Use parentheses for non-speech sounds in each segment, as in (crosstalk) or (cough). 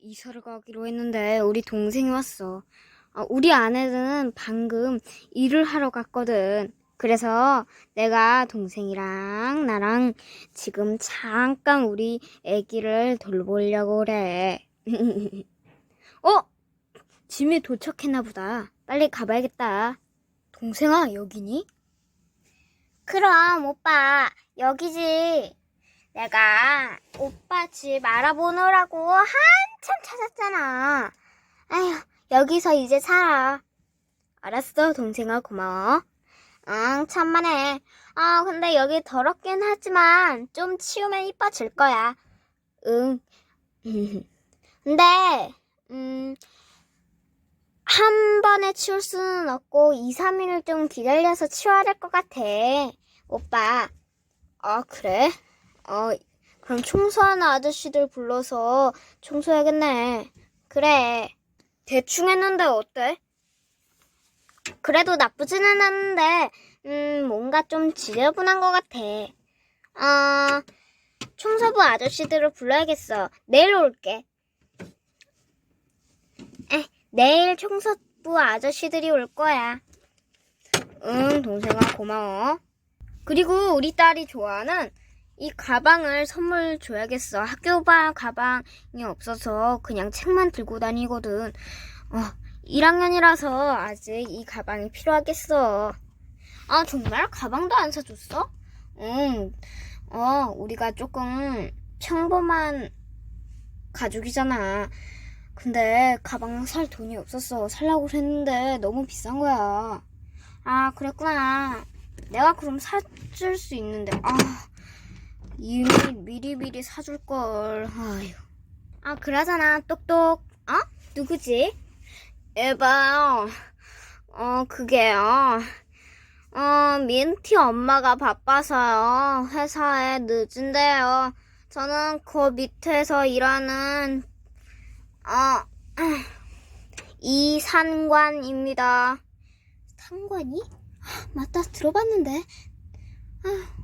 이사를 가기로 했는데 우리 동생이 왔어. 아, 우리 아내는 방금 일을 하러 갔거든. 그래서 내가 동생이랑 나랑 지금 잠깐 우리 아기를 돌보려고 그래. (laughs) 어? 짐이 도착했나 보다. 빨리 가봐야겠다. 동생아, 여기니? 그럼 오빠 여기지. 내가 오빠 집 알아보느라고 한참 찾았잖아. 아휴, 여기서 이제 살아. 알았어, 동생아, 고마워. 응, 천만에. 아, 근데 여기 더럽긴 하지만 좀 치우면 이뻐질 거야. 응. (laughs) 근데, 음, 한 번에 치울 수는 없고 2, 3일을 좀 기다려서 치워야 될 것 같아. 오빠. 아, 그래? 어, 그럼 청소하는 아저씨들 불러서 청소해야겠네. 그래. 대충 했는데 어때? 그래도 나쁘지는 않은데, 음, 뭔가 좀 지저분한 것 같아. 아, 청소부 아저씨들을 불러야겠어. 내일 올게. 에, 내일 청소부 아저씨들이 올 거야. 응, 동생아, 고마워. 그리고 우리 딸이 좋아하는 이 가방을 선물 줘야겠어. 학교반 가방이 없어서 그냥 책만 들고 다니거든. 어, 1학년이라서 아직 이 가방이 필요하겠어. 아, 정말? 가방도 안 사줬어? 응. 어, 우리가 조금 평범한 가족이잖아. 근데 가방 살 돈이 없었어. 살라고 했는데 너무 비싼 거야. 아, 그랬구나. 내가 그럼 사줄 수 있는데, 아, 이미 미리미리 사줄 걸. 아휴. 아, 그러잖아. 똑똑. 어? 누구지? 에바요. 어, 그게요. 어, 민티 엄마가 바빠서요. 회사에 늦은데요. 저는 그 밑에서 일하는, 어, (clears throat) 이산관입니다. 상관이? (gasps) 맞다, 들어봤는데. 아,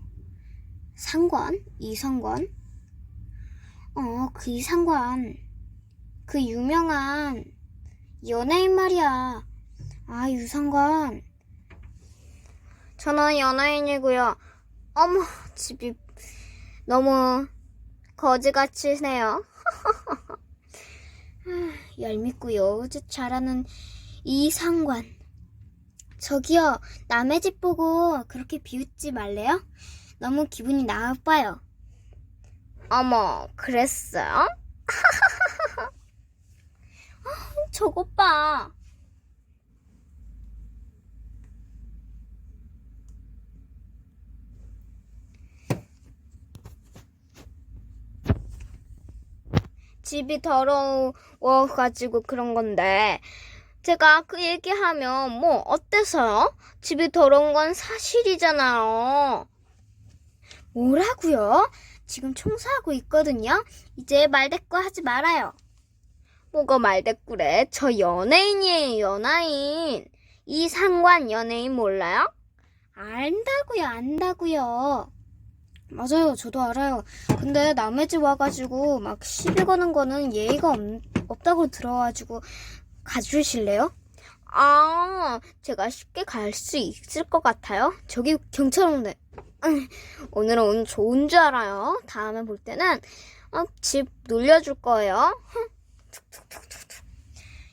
상관? 이상관? 어, 그 이상관. 그 유명한 연예인 말이야. 아, 유상관. 저는 연예인이고요. 어머, 집이 너무 거지같이네요. (laughs) 얄밉고요. 잘하는 이상관. 저기요, 남의 집 보고 그렇게 비웃지 말래요? 너무 기분이 나빠요. 어머, 그랬어요? (laughs) 저것 봐. 집이 더러워가지고 그런 건데, 제가 그 얘기하면 뭐 어때서요? 집이 더러운 건 사실이잖아요. 뭐라고요? 지금 청소하고 있거든요. 이제 말대꾸 하지 말아요. 뭐가 말대꾸래? 저 연예인이에요, 연예인. 이 상관 연예인 몰라요? 안다고요, 안다고요. 맞아요, 저도 알아요. 근데 남의 집 와가지고 막 시비 거는 거는 예의가 없, 없다고 들어가지고 가주실래요? 아, 제가 쉽게 갈 수 있을 것 같아요. 저기 경찰 오네. (laughs) 오늘은 운 좋은 줄 알아요. 다음에 볼 때는 어, 집 놀려줄 거예요.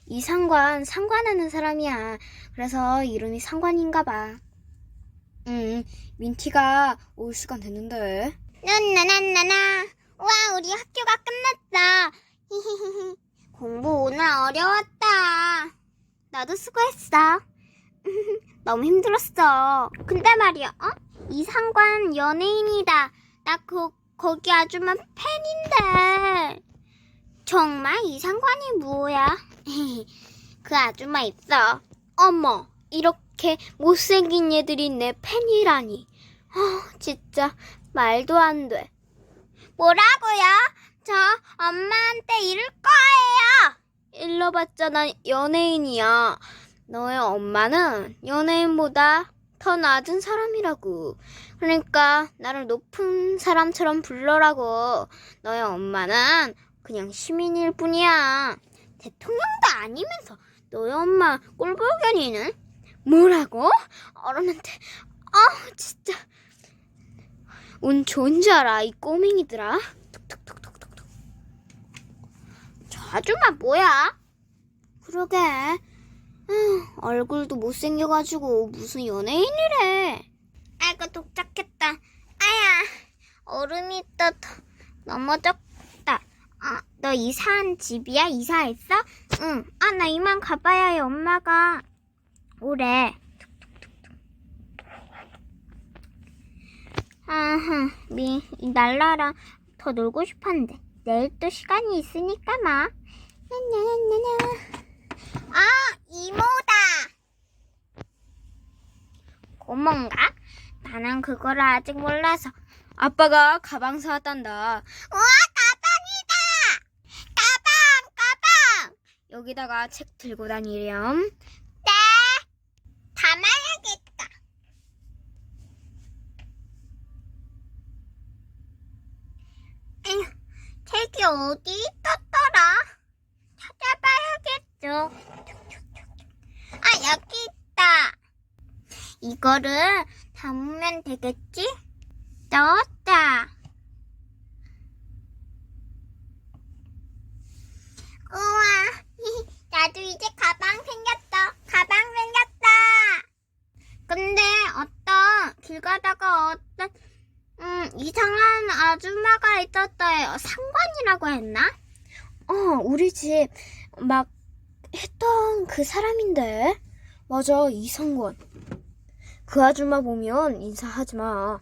이 상관 상관하는 사람이야. 그래서 이름이 상관인가 봐. 응, 민티가 올 시간 됐는데. 나나나나나. 와, 우리 학교가 끝났다. 공부 오늘 어려웠다. 나도 수고했어. (laughs) 너무 힘들었어. 근데 말이야, 어? 이 상관 연예인이다. 나 그, 거기 아줌마 팬인데. 정말 이 상관이 뭐야? (laughs) 그 아줌마 있어. 어머, 이렇게 못생긴 얘들이 내 팬이라니. 어, 진짜 말도 안 돼. 뭐라고요? 저 엄마한테 이럴 거예요. 일러봤잖아, 연예인이야. 너의 엄마는 연예인보다 더 낮은 사람이라고. 그러니까 나를 높은 사람처럼 불러라고. 너의 엄마는 그냥 시민일 뿐이야. 대통령도 아니면서 너희 엄마 꼴보견이는 뭐라고? 어른한테 아 진짜 운 좋은 줄 알아 이 꼬맹이들아. 툭툭툭툭툭툭. 저 아줌마 뭐야? 그러게. 음, 얼굴도 못생겨가지고 무슨 연예인이래. 아이고 독작했다. 아야 얼음이 또 더- 넘어졌다. 아, 너 이사한 집이야? 이사했어? 응. 아, 나 이만 가봐야 해. 엄마가 오래. 아흠, 미, 이 날라랑 더 놀고 싶었는데 내일 또 시간이 있으니까 막. 냐냐냐냐. 아, 이모다. 고모인가? 나는 그걸 아직 몰라서. 아빠가 가방 사왔단다. 우와, 가방이다! 가방, 가방! 여기다가 책 들고 다니렴. 네. 담아야겠다. 에휴, 책이 어디 있었더라? 찾아봐야겠죠. 아, 여기. 이거를 담으면 되겠지? 넣었다. 우와, (laughs) 나도 이제 가방 생겼어. 가방 생겼다. 근데 어떤 길 가다가 어떤 음, 이상한 아줌마가 있었어요. 상관이라고 했나? 어, 우리 집 막 했던 그 사람인데. 맞아, 이상권. 그 아줌마 보면 인사하지 마.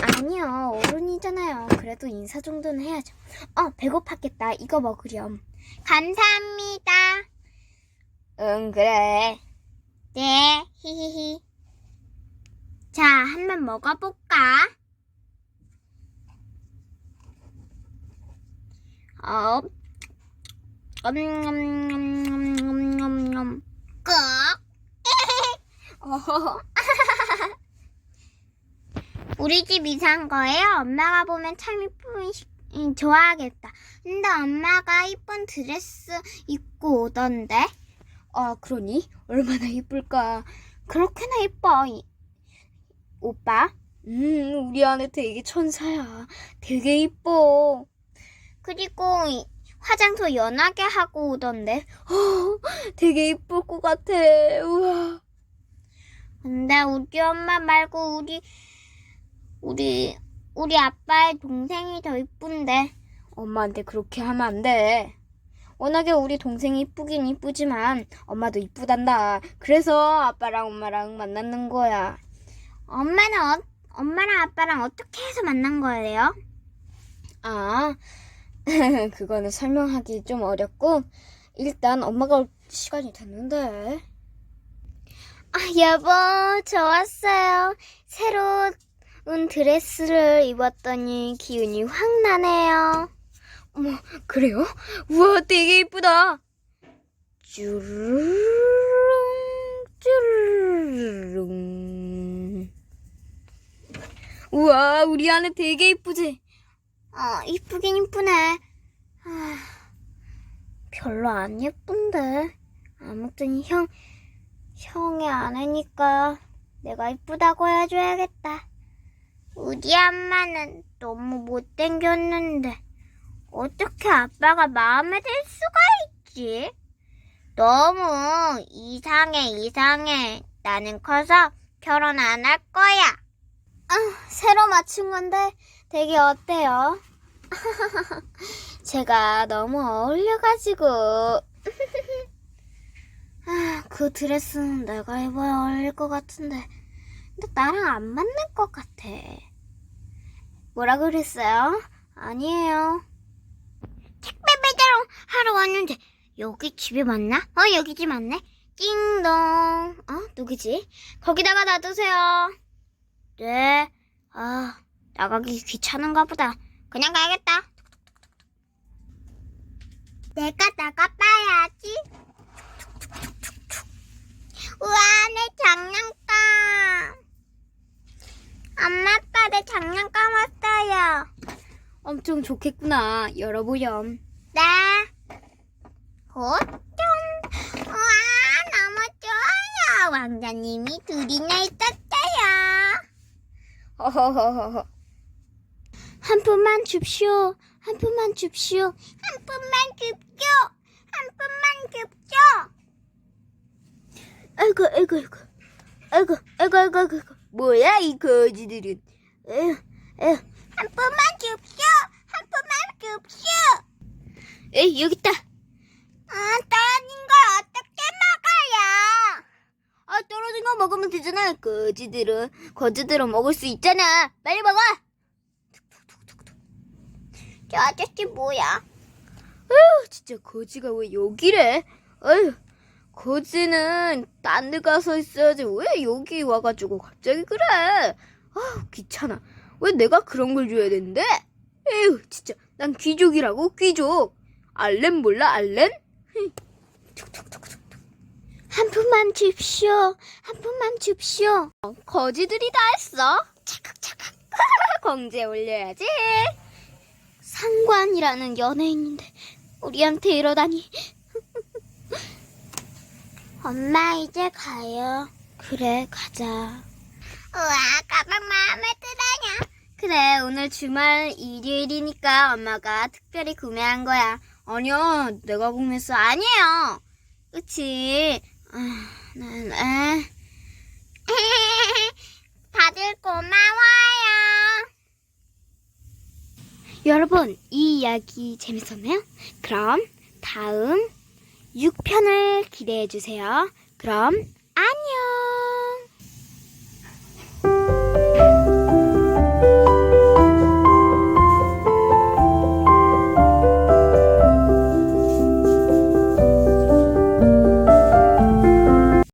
아니요, 어른이잖아요. 그래도 인사 정도는 해야죠. 어, 배고팠겠다. 이거 먹으렴. 감사합니다. 응, 그래. 네, 히히히. 자, 한 번 먹어볼까? 어, 엄엄엄엄엄엄엄 꺽. 어허허. (laughs) 우리 집 이사한 거예요. 엄마가 보면 참 이쁜 시- 음, 좋아하겠다. 근데 엄마가 이쁜 드레스 입고 오던데. 아, 그러니? 얼마나 이쁠까? 그렇게나 이뻐. 이- 오빠? 음, 우리 아내 되게 천사야. 되게 이뻐. 그리고 이- 화장도 연하게 하고 오던데. 어, 되게 이쁠 것 같아. 우와. 근데 우리 엄마 말고 우리 우리 우리 아빠의 동생이 더 이쁜데. 엄마한테 그렇게 하면 안 돼. 워낙에 우리 동생이 이쁘긴 이쁘지만 엄마도 이쁘단다. 그래서 아빠랑 엄마랑 만나는 거야. 엄마는 어, 엄마랑 아빠랑 어떻게 해서 만난 거예요? 아, (laughs) 그거는 설명하기 좀 어렵고 일단 엄마가 올 시간이 됐는데. 아, 여보, 좋았어요. 새로운 드레스를 입었더니 기운이 확 나네요. 어머, 그래요? 우와, 되게 이쁘다. 쭈르릉, 쭈르릉. 우와, 우리 아내 되게 이쁘지? 어, 이쁘긴 이쁘네. 아, 별로 안 예쁜데. 아무튼 형, 형의 아내니까 내가 이쁘다고 해줘야겠다. 우리 엄마는 너무 못생겼는데 어떻게 아빠가 마음에 들 수가 있지? 너무 이상해 이상해. 나는 커서 결혼 안 할 거야. 아, 새로 맞춘 건데 되게 어때요? (laughs) 제가 너무 어울려가지고. (laughs) 아, 그 드레스는 내가 입어야 어울릴 것 같은데. 근데 나랑 안 맞는 것 같아. 뭐라 그랬어요? 아니에요. 택배 배달 하러 왔는데 여기 집이 맞나? 어 여기 집 맞네. 띵동. 어 누구지? 거기다가 놔두세요. 네. 아 나가기 귀찮은가 보다. 그냥 가야겠다. 내가 나가봐야지. 우와, 내 엄청 좋겠구나. 열어보렴. 네. 호짠. 와, 너무 좋아요. 왕자님이 둘이나 있었어요. 허허허허. 한 푼만 줍시오. 한 푼만 줍시오. 한 푼만 줍죠. 한 푼만 줍죠. 아이고, 아이고, 아이고. 아이고, 아이고, 아이고, 아이고. 뭐야, 이 거지들은. 에휴, 에휴. 한 푼만 줍 죠. 한 푼만 줍죠. 에이, 여기 있다. 아, 떨어진 걸 어떻게 먹어요? 아, 떨어진 거 먹으면 되잖아. 거지들은. 거지들은 먹을 수 있잖아. 빨리 먹어. 저 아저씨 뭐야? 아휴, 진짜 거지가 왜 여기래? 아휴, 거지는 딴 데 가서 있어야지. 왜 여기 와가지고 갑자기 그래? 아우, 귀찮아. 왜 내가 그런 걸 줘야 되는데? 에휴, 진짜. 난 귀족이라고, 귀족. 알렌 몰라, 알렌? 한 푼만 줍시오. 한 푼만 줍시오. 어, 거지들이 다 했어. 차각차각. (laughs) 공제 올려야지. 상관이라는 연예인인데 우리한테 이러다니. (laughs) 엄마 이제 가요. 그래, 가자. 우와, 가방 마음에 들어요. 그래, 오늘 주말 일요일이니까 엄마가 특별히 구매한 거야. 아니야, 내가 구매했어. 아니에요. 그치? 아, 난, 에. (laughs) 다들 고마워요. 여러분, 이 이야기 재밌었나요? 그럼 다음 6편을 기대해 주세요. 그럼